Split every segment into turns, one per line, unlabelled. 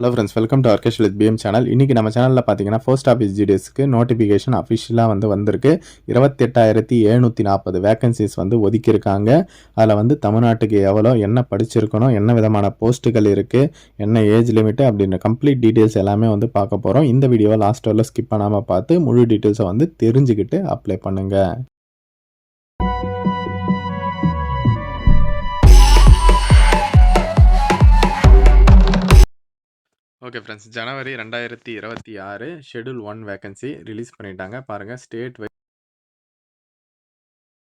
Hello friends welcome to Arkesh with PM channel இன்றைக்கி நம்ம சேனலில் பார்த்தீங்கன்னா போஸ்ட் ஆஃபீஸ் ஜிடிஎஸ்க்கு நோட்டிஃபிகேஷன் அஃபிஷியலாக வந்து வந்திருக்கு. இருபத்தெட்டாயிரத்தி எழுநூற்றி நாற்பது வேகன்சிஸ் வந்து ஒதுக்கியிருக்காங்க. அதில் வந்து தமிழ்நாட்டுக்கு எவ்வளோ என்ன படிச்சிருக்கணும் என்ன விதமான போஸ்ட்டுகள் இருக்குது என்ன ஏஜ் லிமிட்டு அப்படின்ற கம்ப்ளீட் டீட்டெயில்ஸ் எல்லாமே வந்து பார்க்க போகிறோம் இந்த வீடியோவை லாஸ்ட் வரல ஸ்கிப் பண்ணாமல் பார்த்து முழு டீட்டெயில்ஸை வந்து தெரிஞ்சுக்கிட்டு அப்ளை பண்ணுங்கள் ஓகே ஃப்ரெண்ட்ஸ் ஜனவரி ரெண்டாயிரத்தி இருபத்தி ஆறு ஷெடியூல் ஒன் வேகன்சி ரிலீஸ் பண்ணிட்டாங்க. பாருங்கள் ஸ்டேட் வை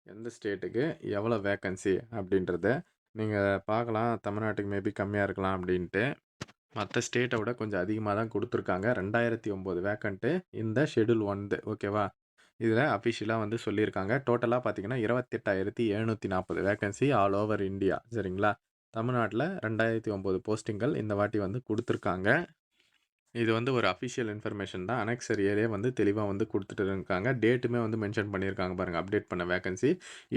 எந்த ஸ்டேட்டுக்கு எவ்வளோ வேகன்சி அப்படின்றத நீங்கள் பார்க்கலாம். தமிழ்நாட்டுக்கு மேபி கம்மியாக இருக்கலாம் அப்படின்ட்டு. மற்ற ஸ்டேட்டை விட கொஞ்சம் அதிகமாக தான் கொடுத்துருக்காங்க. ரெண்டாயிரத்தி ஒம்பது வேக்கண்ட்டு இந்த ஷெடியூல் ஒன்து ஓகேவா இதில் அஃபிஷியலாக வந்து சொல்லியிருக்காங்க. டோட்டலாக பார்த்தீங்கன்னா இருபத்தெட்டாயிரத்தி எழுநூற்றி நாற்பது வேகன்சி ஆல் ஓவர் இந்தியா சரிங்களா? தமிழ்நாட்டில் ரெண்டாயிரத்தி ஒம்பது போஸ்டிங்கள் இந்த வாட்டி வந்து கொடுத்துருக்காங்க. இது வந்து ஒரு அஃபிஷியல் இன்ஃபர்மேஷன் தான். அனெக்சர் ஏரியே வந்து தெளிவாக வந்து கொடுத்துட்டு இருக்காங்க டேட்டுமே வந்து மென்ஷன் பண்ணியிருக்காங்க பாருங்கள் அப்டேட் பண்ண வேகன்சி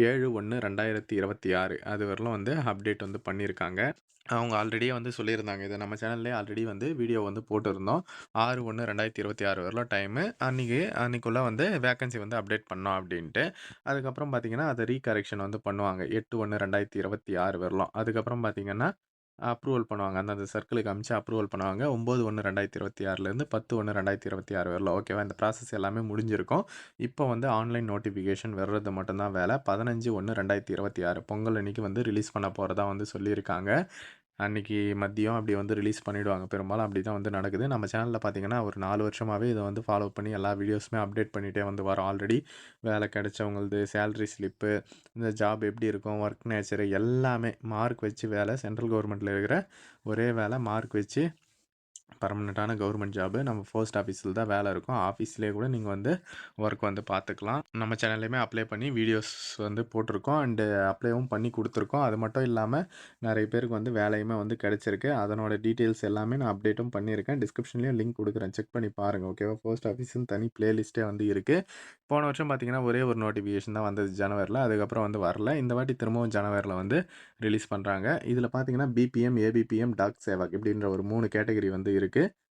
ஏழு ஒன்று ரெண்டாயிரத்தி இருபத்தி ஆறு. அது வரலாம் வந்து அப்டேட் வந்து பண்ணியிருக்காங்க. அவங்க ஆல்ரெடியே வந்து சொல்லியிருந்தாங்க. இதை நம்ம சேனல்லே ஆல்ரெடி வந்து வீடியோ வந்து போட்டிருந்தோம். ஆறு ஒன்று ரெண்டாயிரத்தி இருபத்தி ஆறு வரலாம் டைமு அன்றைக்கி அன்றைக்குள்ளே வந்து வேகன்சி வந்து அப்டேட் பண்ணோம் அப்படின்ட்டு. அதுக்கப்புறம் பார்த்தீங்கன்னா அதை ரீகரெக்ஷன் வந்து பண்ணுவாங்க. எட்டு ஒன்று ரெண்டாயிரத்தி இருபத்தி ஆறு வரலாம் அதுக்கப்புறம் பார்த்தீங்கன்னா அப்ரூவல் பண்ணுவாங்க. அந்தந்த சர்க்கிளுக்கு அமிச்சு அப்ரூவல் பண்ணுவாங்க. ஒம்பது ஒன்று ரெண்டாயிரத்தி இருபத்தி ஆறுலேருந்து பத்து ஒன்று ரெண்டாயிரத்தி இருபத்தி ஆறு வரலாம் ஓகேவா? இந்த ப்ராசஸ் எல்லாமே முடிஞ்சிருக்கும். இப்போ வந்து ஆன்லைன் நோட்டிஃபிகேஷன் வர்றது மட்டும்தான் வேலை. பதினஞ்சு ஒன்று ரெண்டாயிரத்தி இருபத்தி ஆறு பொங்கல் அன்றைக்கி வந்து ரிலீஸ் பண்ண போகிறதா வந்து சொல்லியிருக்காங்க. அன்றைக்கி மதியம் அப்படி வந்து ரிலீஸ் பண்ணிவிடுவாங்க பெரும்பாலும் அப்படி தான் வந்து நடக்குது. நம்ம சேனலில் பார்த்தீங்கன்னா ஒரு நாலு வருஷமாகவே இதை வந்து ஃபாலோ பண்ணி எல்லா வீடியோஸுமே அப்டேட் பண்ணிகிட்டே வந்து வரோம். ஆல்ரெடி வேலை கிடைச்சவங்களது சேல்ரி ஸ்லிப்பு இந்த ஜாப் எப்படி இருக்கும் ஒர்க் நேச்சரு எல்லாமே மார்க் வச்சு வேலை சென்ட்ரல் கவர்மெண்ட்டில் இருக்கிற ஒரே வேலை மார்க் வச்சு பர்மனெண்ட்டான கவர்மெண்ட் ஜாபு நம்ம போஸ்ட் ஆஃபீஸில் தான் வேலை இருக்கும். ஆஃபீஸ்லேயே கூட நீங்கள் வந்து ஒர்க் வந்து பார்த்துக்கலாம் நம்ம சேனல்லையுமே அப்ளை பண்ணி வீடியோஸ் வந்து போட்டிருக்கோம். அண்டு அப்ளைவும் பண்ணி கொடுத்துருக்கோம். அது மட்டும் இல்லாமல் நிறைய பேருக்கு வந்து வேலையுமே வந்து கிடச்சிருக்கு. அதனோட டீட்டெயில்ஸ் எல்லாமே நான் அப்டேட்டும் பண்ணியிருக்கேன். டிஸ்கிரிப்ஷன்லேயும் லிங்க் கொடுக்குறேன். செக் பண்ணி பாருங்கள் ஓகேவா போஸ்ட் ஆஃபீஸுன்னு தனி பிளேலிஸ்ட்டே வந்து இருக்குது போன வருஷம் பார்த்தீங்கன்னா ஒரே ஒரு நோட்டிஃபிகேஷன் தான் வந்தது ஜனவரியில் அதுக்கப்புறம் வந்து வரல. இந்த வாட்டி திரும்பவும் ஜனவரியில் வந்து ரிலீஸ் பண்ணுறாங்க இதில் பார்த்தீங்கன்னா பிபிஎம் ஏபிபிஎம் டாக் சேவாக் இப்படின்ற ஒரு மூணு கேட்டகரி வந்து இருக்குது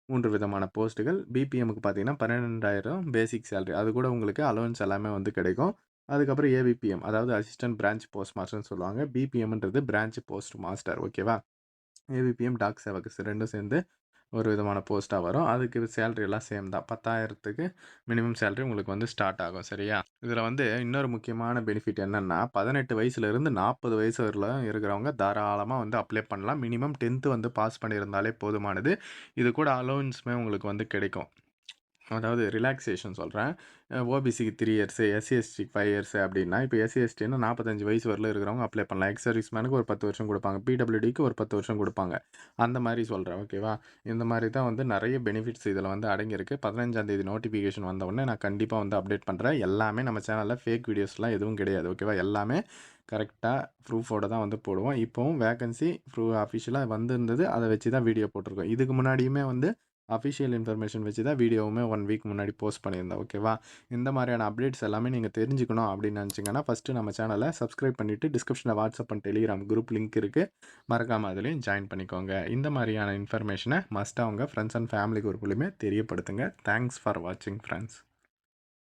மூன்று விதமான போஸ்ட்டுகள். பிபிஎம்க்கு பார்த்தீங்கன்னா பன்னெண்டாயிரம் பேசிக் சேலரி அது கூட உங்களுக்கு அலோவன்ஸ் எல்லாமே வந்து கிடைக்கும். அதுக்கப்புறம் ஏபிபிஎம் அதாவது அசிஸ்டன்ட் பிரான்ச் போஸ்ட் மாஸ்டர்னு சொல்லுவாங்க. பிபிஎம்ன்றது பிரான்ச் போஸ்ட் மாஸ்டர் ஓகேவா ஏபிபிஎம் டாக் சேவகஸ் ரெண்டும் சேர்ந்து ஒரு விதமான போஸ்ட்டாக வரும். அதுக்கு சேலரி எல்லாம் சேம் தான். பத்தாயிரத்துக்கு மினிமம் சேலரி உங்களுக்கு வந்து ஸ்டார்ட் ஆகும். சரியா? இதில் வந்து இன்னொரு முக்கியமான பெனிஃபிட் என்னென்னா பதினெட்டு வயசுலேருந்து நாற்பது வயசு வரலாம் இருக்கிறவங்க தாராளமாக வந்து அப்ளை பண்ணலாம். மினிமம் டென்த்து வந்து பாஸ் பண்ணியிருந்தாலே போதுமானது. இது கூட அலோவன்ஸுமே உங்களுக்கு வந்து கிடைக்கும். அதாவது ரிலாக்ஸேஷன் சொல்கிறேன் ஓபிசிக்கு three years SC five years அப்படின்னா இப்போ எஸ்சிஎஸ்டின்னா நாற்பத்தஞ்சு வயசு வரல இருக்கிறவங்க அப்ளை பண்ணலாம். எக்ஸ் சர்வீஸ் மேனுக்கு ஒரு பத்து வருஷம் கொடுப்பாங்க. பிடபிள்யூடிக்கு ஒரு பத்து வருஷம் கொடுப்பாங்க. அந்த மாதிரி சொல்கிறேன் ஓகேவா இந்த மாதிரி தான் வந்து நிறைய பெனிஃபிட்ஸ் இதில் வந்து அடங்கியிருக்கு. பதினஞ்சாந்தேதி நோட்டிஃபிகேஷன் வந்தவுடனே நான் கண்டிப்பாக வந்து அப்டேட் பண்ணுறேன் எல்லாமே நம்ம சேனலில் ஃபேக் வீடியோஸ்லாம் எதுவும் கிடையாது ஓகேவா எல்லாமே கரெக்டாக ப்ரூஃபோடு தான் வந்து போடுவோம். இப்போவும் வேகன்சி ப்ரூ அஃபிஷியலாக வந்திருந்தது. அதை வச்சு தான் வீடியோ போட்டிருக்கோம். இதுக்கு முன்னாடியுமே வந்து அஃபிஷியல் இன்ஃபர்மேஷன் வச்சு தான் வீடியோவுமே ஒன் வீக் முன்னாடி போஸ்ட் பண்ணியிருந்தேன் ஓகேவா இந்த மாதிரியான அப்டேட்ஸ் எல்லாமே நீங்கள் தெரிஞ்சுக்கணும் அப்படின்னு நினச்சிங்கன்னா ஃபஸ்ட்டு நம்ம சேனலை சப்ஸ்கிரைப் பண்ணிவிட்டு டிஸ்கிரிப்ஷனில் WhatsApp and Telegram group link இருக்குது மறக்காமல் அதுலேயும் ஜாயின் பண்ணிக்கோங்க. இந்த மாதிரியான இன்ஃபர்மேஷனை மஸ்ட்டாக அவங்க ஃப்ரெண்ட்ஸ் அண்ட் ஃபேமிலி குரூப்லையுமே தெரியப்படுத்துங்க. தேங்க்ஸ் ஃபார் வாட்சிங் ஃப்ரெண்ட்ஸ்